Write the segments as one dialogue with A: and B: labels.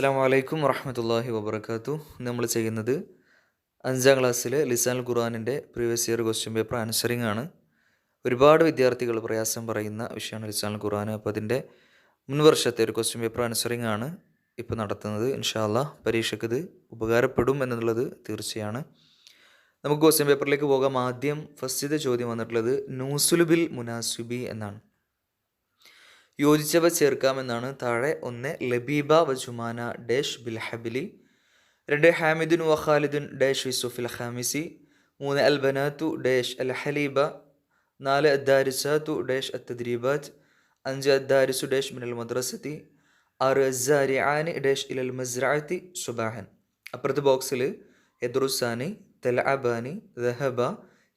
A: അസ്സാം വലൈക്കും വറഹമത്തല്ലാഹി വബർക്കാത്തു നമ്മൾ ചെയ്യുന്നത് അഞ്ചാം ക്ലാസ്സിലെ ലിസാൻ ഖുർആാനിന്റെ previous year question paper answering ആണ്. ഒരുപാട് വിദ്യാർത്ഥികൾ പ്രയാസം പറയുന്ന വിഷയമാണ് ലിസാൻ ഖുർആൻ. അപ്പോൾ അതിന്റെ മുൻവർഷത്തെ ഒരു ക്വസ്റ്റ്യൻ പേപ്പർ ആൻസറിങ് ആണ് ഇപ്പോൾ നടത്തുന്നത്. ഇൻഷാല്ല പരീക്ഷയ്ക്ക് ഇത് ഉപകാരപ്പെടും എന്നുള്ളത് തീർച്ചയാണ്. നമുക്ക് ക്വസ്റ്റ്യൻ പേപ്പറിലേക്ക് പോകാം. ആദ്യം ഫസ്റ്റ് ചോദ്യം വന്നിട്ടുള്ളത് നൂസുലുബിൽ മുനാസുബി എന്നാണ്. യോജിച്ചവ ചേർക്കാമെന്നാണ് താഴെ ഒന്ന് ലബീബ വജുമാന ജുമാന ഡേഷ് ബിൽഹബിലി രണ്ട് ഹാമിദുൻ വഖാലിദുൻ ഖാലിദുൻ ഡേഷ് വിസുഫിൽ ഹാമിസി മൂന്ന് അൽ ബനാത്തു ഡേഷ് അൽ ഹലീബ നാല് അദ്ദാരിസാത്തു ഡേഷ് അത്തദ്രീബാത്ത് അഞ്ച് അദ്ദാരിസു ഡേഷ് മിനൽ മദ്രസത്തി ആറ് അസാരി ആനി ഡേഷ് ഇലൽ മസ്രാത്തി സുബാഹൻ. അപ്പുറത്തെ ബോക്സിൽ എദ്രുസാനി തലഅബാനി ദഹബ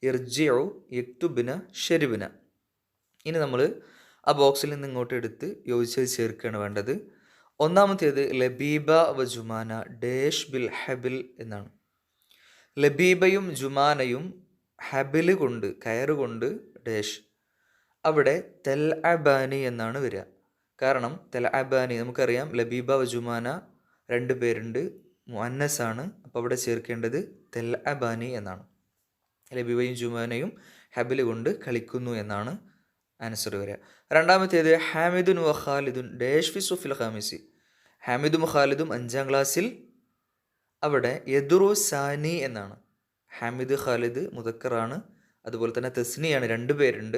A: ഇർജിഉ യക്തുബിന ഷെരിബിന. ഇനി നമ്മൾ ആ ബോക്സിൽ നിന്ന് ഇങ്ങോട്ട് എടുത്ത് യോജിച്ചത് ചേർക്കുകയാണ് വേണ്ടത്. ഒന്നാമത്തേത് ലബീബ വ ജുമാന ഡേഷ് ബിൽ ഹബിൽ എന്നാണ്. ലബീബയും ജുമാനയും ഹബിൽ കൊണ്ട് കയറുകൊണ്ട് ഡേഷ്. അവിടെ തെൽ അബാനി എന്നാണ് വരിക. കാരണം തെൽ അബാനി നമുക്കറിയാം ലബീബ വ ജുമാന രണ്ട് പേരുണ്ട് മുഅന്നസ് ആണ്. അപ്പോൾ അവിടെ ചേർക്കേണ്ടത് തെൽ അബാനി എന്നാണ്. ലബീബയും ജുമാനയും ഹബിൽ കൊണ്ട് കളിക്കുന്നു എന്നാണ് ആൻസർ വരിക. രണ്ടാമത്തേത് ഹാമിദുൻ വ ഖാലിദുൻ ഡേഷ് ഫി സുഫിൽ ഖാമിസി. ഹാമിദും ഖാലിദും അഞ്ചാം ക്ലാസ്സിൽ അവിടെ യദുറു സാനി എന്നാണ്. ഹാമിദ് ഖാലിദ് മുതക്കറാണ് അതുപോലെ തന്നെ തസ്നിയാണ് രണ്ട് പേരുണ്ട്.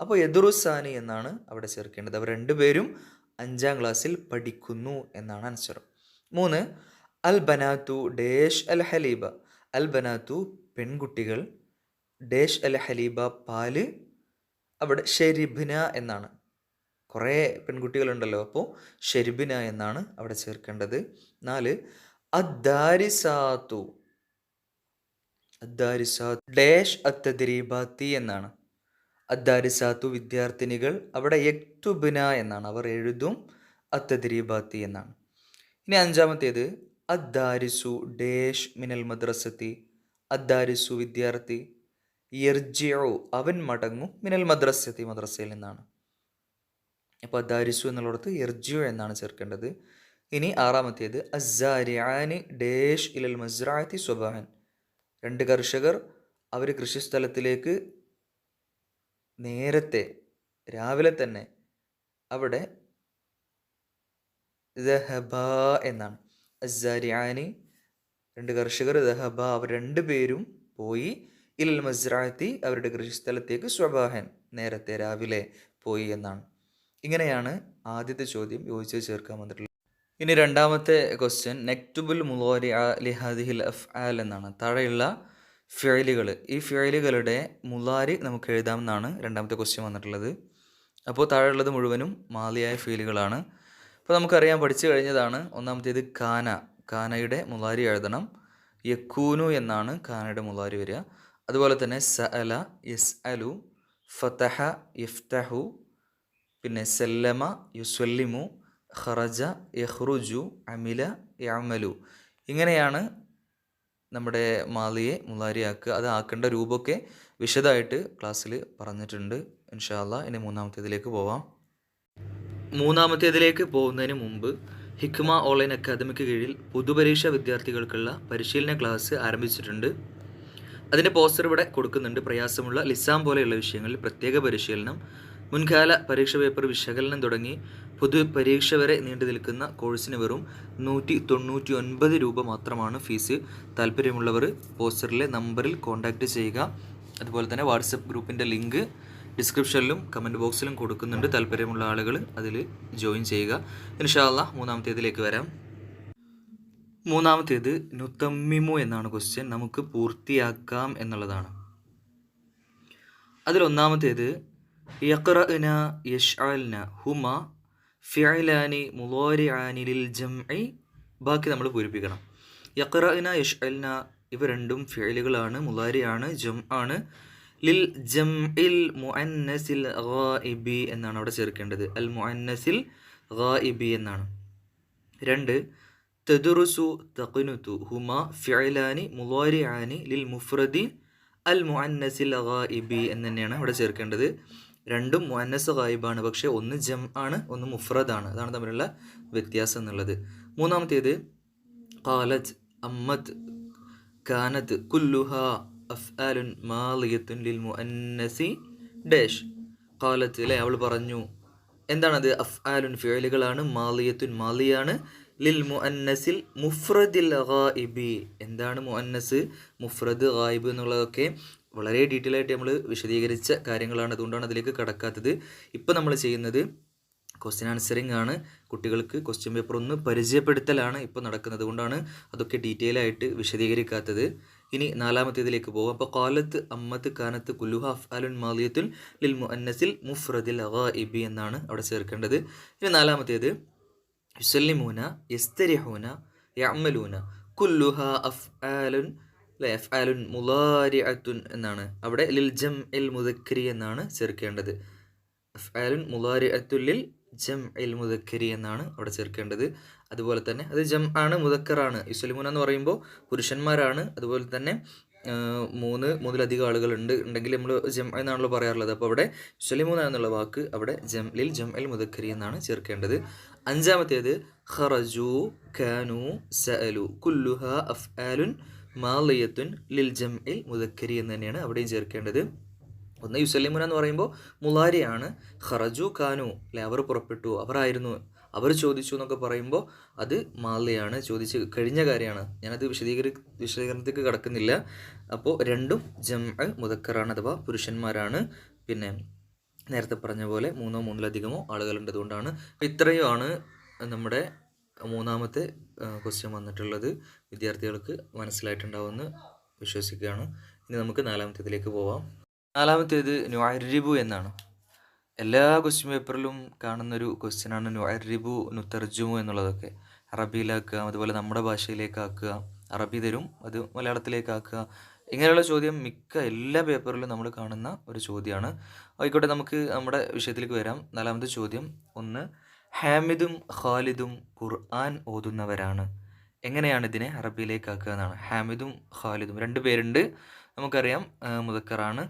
A: അപ്പോൾ യദുറു സാനി എന്നാണ് അവിടെ ചേർക്കേണ്ടത്. അവർ രണ്ടുപേരും അഞ്ചാം ക്ലാസ്സിൽ പഠിക്കുന്നു എന്നാണ് ആൻസർ. മൂന്ന് അൽ ബനാത്തു ഡേഷ് അൽ ഹലീബ. അൽ ബനാത്തു പെൺകുട്ടികൾ ഡേഷ് അൽ ഹലീബ പാൽ അവിടെ ഷെരിബിന എന്നാണ്. കുറേ പെൺകുട്ടികളുണ്ടല്ലോ അപ്പോൾ ഷെരിബിന എന്നാണ് അവിടെ ചേർക്കേണ്ടത്. നാല് അദ്ദാരിസാത്തു. അദ്ദാരിസാത്തു ഡേഷ് അത്തദ്രീബാത്തി എന്നാണ്. അദ്ദാരിസാത്തു വിദ്യാർത്ഥിനികൾ അവിടെ യക്തുബിന എന്നാണ്. അവർ എഴുതും അത്തദ്രീബാത്തി എന്നാണ്. ഇനി അഞ്ചാമത്തേത് അദ്ദാരിസു ഡേഷ് മിനൽ മദ്രസത്തി അദ്ദാരിസു വിദ്യാർത്ഥി. യർജിഉ അവൻ മടങ്ങും. മിനൽ മദ്രസത്തി മദ്രസയിൽ നിന്നാണ്. അപ്പോൾ ദാരിസു എന്നുള്ളിടത്ത് യർജിയോ എന്നാണ് ചേർക്കേണ്ടത്. ഇനി ആറാമത്തേത് അസാരിയാനി ഡേഷ് ഇലൽ മസ്രാത്തി സ്വബാഹൻ രണ്ട് കർഷകർ അവർ കൃഷിസ്ഥലത്തിലേക്ക് നേരത്തെ രാവിലെ തന്നെ അവിടെ ദഹബ എന്നാണ്. അസാരിയാനി രണ്ട് കർഷകർ ദഹബ അവർ രണ്ടുപേരും പോയി ഇലൽ മസ്രാത്തി അവരുടെ കൃഷിസ്ഥലത്തേക്ക് സ്വബാഹൻ നേരത്തെ രാവിലെ പോയി എന്നാണ്. ഇങ്ങനെയാണ് ആദ്യത്തെ ചോദ്യം യോജിച്ച് ചേർക്കാൻ വന്നിട്ടുള്ളത്. ഇനി രണ്ടാമത്തെ ക്വസ്റ്റ്യൻ നെക്റ്റുബുൽ മുലോരി ലിഹാദിഹിൽ അഫ് ആൽ എന്നാണ്. താഴെയുള്ള ഫിയലുകൾ. ഈ ഫിയലുകളുടെ മുലാരി നമുക്ക് എഴുതാമെന്നാണ് രണ്ടാമത്തെ ക്വസ്റ്റ്യൻ വന്നിട്ടുള്ളത്. അപ്പോൾ താഴെയുള്ളത് മുഴുവനും മാലിയായ ഫീലുകളാണ് അപ്പോൾ നമുക്കറിയാൻ പഠിച്ചു കഴിഞ്ഞതാണ്. ഒന്നാമത്തേത് കാന. കാനയുടെ മുലാരി എഴുതണം. യക്കൂനു എന്നാണ് കാനയുടെ മുലാരി വരിക. അതുപോലെ തന്നെ സ അല യസ് അലു ഫതഹ യഫ്തഹു പിന്നെ സല്ലമ യുസ്വല്ലിമു ഖറജ യഹ്റുജു അമില യമലു ഇങ്ങനെയാണ് നമ്മുടെ മാലിയെ മുലാരിയാക്കുക അത് ആക്കേണ്ട രൂപമൊക്കെ വിശദമായിട്ട് ക്ലാസ്സിൽ പറഞ്ഞിട്ടുണ്ട്. ഇൻഷാല്ല ഇനി മൂന്നാമത്തേതിലേക്ക് പോവാം. മൂന്നാമത്തേതിലേക്ക് പോകുന്നതിന് മുമ്പ് ഹിക്മ ഓൺലൈൻ അക്കാദമിക്ക് കീഴിൽ പൊതുപരീക്ഷ വിദ്യാർത്ഥികൾക്കുള്ള പരിശീലന ക്ലാസ് ആരംഭിച്ചിട്ടുണ്ട്. അതിന്റെ പോസ്റ്റർ ഇവിടെ കൊടുക്കുന്നുണ്ട്. പ്രയാസമുള്ള ലിസാം പോലെയുള്ള വിഷയങ്ങളിൽ പ്രത്യേക പരിശീലനം മുൻകാല പരീക്ഷ പേപ്പർ വിശകലനം തുടങ്ങി പൊതു പരീക്ഷ വരെ നീണ്ടു നിൽക്കുന്ന കോഴ്സിന് വെറും നൂറ്റി തൊണ്ണൂറ്റി ഒൻപത് രൂപ മാത്രമാണ് ഫീസ്. താല്പര്യമുള്ളവർ പോസ്റ്ററിലെ നമ്പറിൽ കോൺടാക്റ്റ് ചെയ്യുക. അതുപോലെ തന്നെ വാട്സപ്പ് ഗ്രൂപ്പിന്റെ ലിങ്ക് ഡിസ്ക്രിപ്ഷനിലും കമന്റ് ബോക്സിലും കൊടുക്കുന്നുണ്ട്. താല്പര്യമുള്ള ആളുകൾ അതിൽ ജോയിൻ ചെയ്യുക. ഇൻഷാല്ല മൂന്നാമത്തേതിലേക്ക് വരാം. മൂന്നാമത്തേത് നുത്തമ്മിമു എന്നാണ് ക്വസ്റ്റ്യൻ നമുക്ക് പൂർത്തിയാക്കാം എന്നുള്ളതാണ്. അതിലൊന്നാമത്തേത് യക്റഅന യഷ്അൽന ഹുമ ഫിഅലാനി മുളോരിആനി ലിൽ ജംഇ. ബാക്കി നമ്മൾ പൂരിപ്പിക്കണം. യക്റഅന യഷ്അൽന ഇവ രണ്ടും ഫിഅലുകളാണ് മുളാരിയാണ് ജം ആണ് ലിൽ ജംഇൽ മുഅന്നസിൽ ഗായിബി എന്നാണ് അവിടെ ചേർക്കേണ്ടത്. അൽ മുഅന്നസിൽ ഗായിബി എന്നാണ്. രണ്ട് തദുറുസു തഖ്നുതു ഹുമ ഫിഅലാനി മുളാരിആനി ലിൽ മുഫ്രദി അൽ മുഅന്നസിൽ ഗായിബി എന്ന് തന്നെയാണ് ഇവിടെ ചേർക്കേണ്ടത്. രണ്ടും മുഅന്നസ് ഗായിബാണ്. പക്ഷേ ഒന്ന് ജം ആണ് ഒന്ന് മുഫ്രദാണ്. അതാണ് തമ്മിലുള്ള വ്യത്യാസം എന്നുള്ളത്. മൂന്നാമത്തേത് കാലത്ത് അമ്മത് കാനത്ത് കുല്ലുഹ അഫ്ആലുൻ മാലിയത്തുൻ ലിൽ മുഅന്നസി ഡാഷ്. കാലത്ത് അല്ലേ അവൾ പറഞ്ഞു എന്താണത്? അഫ്ആലുൻ ഫിഅലുകളാണ് മാലിയത്തുൻ മാലിയാണ്. ലിൽ മുഅന്നസിൽ മുഫ്രദിൽ ഗായിബി. എന്താണ് മുഅന്നസ്? മുഫ്രദ് ഗായിബ് എന്നുള്ളതൊക്കെ വളരെ ഡീറ്റെയിൽ ആയിട്ട് നമ്മൾ വിശദീകരിച്ച കാര്യങ്ങളാണ്. അതുകൊണ്ടാണ് അതിലേക്ക് കടക്കാത്തത്. ഇപ്പം നമ്മൾ ചെയ്യുന്നത് ക്വസ്റ്റ്യൻ ആൻസറിങ് ആണ്. കുട്ടികൾക്ക് ക്വസ്റ്റ്യൻ പേപ്പർ ഒന്ന് പരിചയപ്പെടുത്തലാണ് ഇപ്പോൾ നടക്കുന്നത്. കൊണ്ടാണ് അതൊക്കെ ഡീറ്റെയിൽ ആയിട്ട് വിശദീകരിക്കാത്തത്. ഇനി നാലാമത്തേതിലേക്ക് പോകാം. അപ്പോൾ കാലത്ത് അമ്മത്ത് കാനത്ത് കുല്ലുഹ അലുൻ മാലിയത്തുൽ ലിൽ മുഅന്നസിൽ മുഫ്രദിൽ ഗായിബി എന്നാണ് അവിടെ ചേർക്കേണ്ടത്. ഇനി നാലാമത്തേത് യുസല്ലിമൂന യസ്തരിഹൂന യഅമലൂന. കുല്ലുഹ അഫ്ആലുൻ അല്ലെ അഫ്ആലുൻ മുലാരിഅത്തുൻ എന്നാണ്. അവിടെ ലിൽ ജം എൽ മുദക്കരി എന്നാണ് ചേർക്കേണ്ടത്. അഫ്ആലുൻ മുലാരിഅത്തുൽ ലിൽ ജം എൽ മുദക്കരി എന്നാണ് അവിടെ ചേർക്കേണ്ടത്. അതുപോലെ തന്നെ അത് ജം ആണ് മുദക്കറാണ് യുസലിമൂന എന്ന് പറയുമ്പോൾ പുരുഷന്മാരാണ്. അതുപോലെ തന്നെ മൂന്ന് മൂന്ന് മൂന്നിലധികം ആളുകളുണ്ട് ഉണ്ടെങ്കിൽ നമ്മൾ ജം എന്നാണല്ലോ പറയാറുള്ളത്. അപ്പോൾ അവിടെ യുസലിമൂന എന്നുള്ള വാക്ക് അവിടെ ജം ലിൽ ജം എൽ മുദക്കരി എന്നാണ് ചേർക്കേണ്ടത്. അഞ്ചാമത്തേത് ഖറജു കാനു സഅലു കുല്ലുഹ അഫ്ആലുൻ മാലിയത്തുൻ ലിൽ ജംഇൽ മുദക്കരി എന്ന് തന്നെയാണ് അവിടെയും ചേർക്കേണ്ടത്. ഒന്ന് യുസല്ലിമുന എന്ന് പറയുമ്പോൾ മുലാരിയാണ് ഖറജു കാനു അല്ലെ അവർ പുറപ്പെട്ടു അവരായിരുന്നു അവർ ചോദിച്ചു എന്നൊക്കെ പറയുമ്പോൾ അത് മാലയാണ് ചോദിച്ച് കഴിഞ്ഞ കാര്യമാണ്. ഞാനത് വിശദീകരി വിശദീകരണത്തിലേക്ക് കടക്കുന്നില്ല. അപ്പോൾ രണ്ടും ജം മുതക്കറാണ് അഥവാ പുരുഷന്മാരാണ്. പിന്നെ നേരത്തെ പറഞ്ഞ പോലെ മൂന്നോ മൂന്നിലധികമോ ആളുകളുണ്ട് അതുകൊണ്ടാണ് ഇത്രയുമാണ് നമ്മുടെ മൂന്നാമത്തെ ക്വസ്റ്റ്യൻ വന്നിട്ടുള്ളത്. വിദ്യാർത്ഥികൾക്ക് മനസ്സിലായിട്ടുണ്ടാവുമെന്ന് വിശ്വസിക്കുകയാണ്. ഇനി നമുക്ക് നാലാമത്തേതിലേക്ക് പോവാം. നാലാമത്തേത് നുഅരിബു എന്നാണ്. എല്ലാ ക്വസ്റ്റ്യൻ പേപ്പറിലും കാണുന്നൊരു ക്വസ്റ്റ്യനാണ് നുഅരിബു നുത്തർജുമു എന്നുള്ളതൊക്കെ. അറബിയിലാക്കുക അതുപോലെ നമ്മുടെ ഭാഷയിലേക്കാക്കുക അറബി തരും അത് മലയാളത്തിലേക്ക് ആക്കുക ഇങ്ങനെയുള്ള ചോദ്യം മിക്ക എല്ലാ പേപ്പറിലും നമ്മൾ കാണുന്ന ഒരു ചോദ്യമാണ്. ആയിക്കോട്ടെ നമുക്ക് നമ്മുടെ വിഷയത്തിലേക്ക് വരാം. നാലാമത്തെ ചോദ്യം. ഒന്ന് ഹാമിദും ഖാലിദും ഖുർആൻ ഓതുന്നവരാണ്. എങ്ങനെയാണ് ഇതിനെ അറബിയിലേക്ക് ആക്കുക എന്നാണ്. ഹാമിദും ഖാലിദും രണ്ട് പേരുണ്ട്. നമുക്കറിയാം മുതക്കറാണ്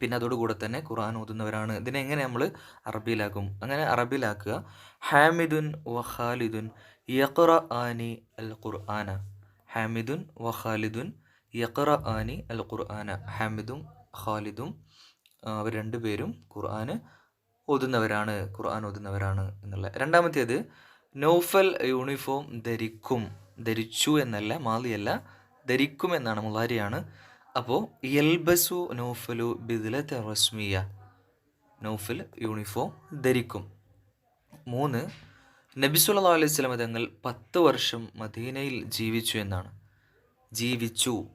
A: പിന്നെ അതോടുകൂടെ തന്നെ ഖുർആൻ ഓതുന്നവരാണ്. ഇതിനെ എങ്ങനെ നമ്മൾ അറബിയിലാക്കും? അങ്ങനെ അറബിയിലാക്കുക. ഹാമിദുൻ വ ഖാലിദുൻ യഖറ ആനി അൽ ഖുർആന. ഹാമിദുൻ വ യഖറ ആനി അൽ ഖുർആന ഹാമിദും ഖാലിദും അവർ രണ്ടുപേരും ഖുർആന് ഓതുന്നവരാണ് ഖുർആൻ ഓതുന്നവരാണ് എന്നുള്ള. രണ്ടാമത്തേത് നൗഫൽ യൂണിഫോം ധരിക്കും ധരിച്ചു എന്നല്ല മാലിയല്ല ധരിക്കും എന്നാണ് മുലാരിയാണ് അപ്പോൾ യൽബസു നൗഫലു ബിദ്ലത്തെ റസ്മിയ. നൗഫൽ യൂണിഫോം ധരിക്കും. മൂന്ന് നബിസുല്ലാ അലൈഹി വസല്ലം തങ്ങൾ പത്ത് വർഷം മദീനയിൽ ജീവിച്ചു എന്നാണ്. ജീവിച്ചു.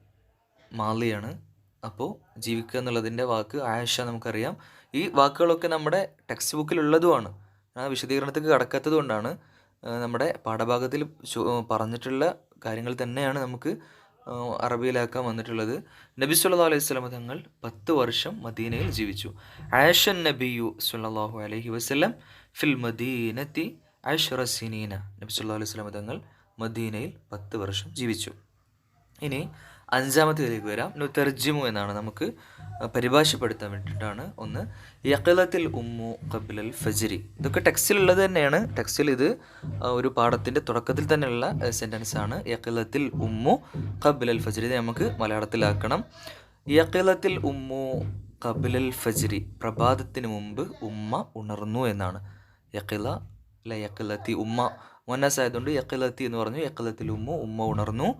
A: മാലിയാണ് അപ്പോൾ ജീവിക്കുക എന്നുള്ളതിന്റെ വാക്ക് ആയിഷ നമുക്കറിയാം. ഈ വാക്കുകളൊക്കെ നമ്മുടെ ടെക്സ്റ്റ് ബുക്കിലുള്ളതുമാണ് ആ വിശദീകരണത്തേക്ക് കടക്കാത്തത് കൊണ്ടാണ് നമ്മുടെ പാഠഭാഗത്തിൽ പറഞ്ഞിട്ടുള്ള കാര്യങ്ങൾ തന്നെയാണ് നമുക്ക് അറബിയിലാക്കാൻ വന്നിട്ടുള്ളത്. നബി സുല്ലാ അലൈഹി വസല്ലം തങ്ങൾ പത്ത് വർഷം മദീനയിൽ ജീവിച്ചു. ആഷൻ നബിയു സല്ലല്ലാഹു അലൈഹി വസ്ലം ഫിൽ മദീനത്തി അഷ്റ സിനീന. നബി സല്ലല്ലാഹു അലൈഹി വസല്ലം തങ്ങൾ മദീനയിൽ പത്ത് വർഷം ജീവിച്ചു. ഇനി അഞ്ചാമത്തേതിലേക്ക് വരാം. നുതർജിമു എന്നാണ് നമുക്ക് പരിഭാഷപ്പെടുത്താൻ വേണ്ടിയിട്ടാണ് ഒന്ന്. യഖലത്തിൽ ഉമ്മു കബിലൽ ഫജ്രി. ഇതൊക്കെ ടെക്സ്റ്റിലുള്ളത് തന്നെയാണ്. ടെക്സ്റ്റിൽ ഇത് ഒരു പാഠത്തിന്റെ തുടക്കത്തിൽ തന്നെയുള്ള സെന്റൻസ് ആണ്. യഖലത്തിൽ ഉമ്മു കബിലൽ ഫജ്രി. നമുക്ക് മലയാളത്തിലാക്കണം. യഖലത്തിൽ ഉമ്മു കബിലൽ ഫജ്രി. പ്രഭാതത്തിന് മുമ്പ് ഉമ്മ ഉണർന്നു എന്നാണ്. യഖില അല്ല യഖലത്തി ഉമ്മ മുന്നസ് ആയതുകൊണ്ട് യഖലത്തി എന്ന് പറഞ്ഞു. യക്കലത്തിൽ ഉമ്മ ഉമ്മ ഉണർന്നു.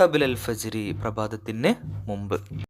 A: കബിലൽ ഫജ്രി പ്രഭാതത്തിന് മുമ്പ്.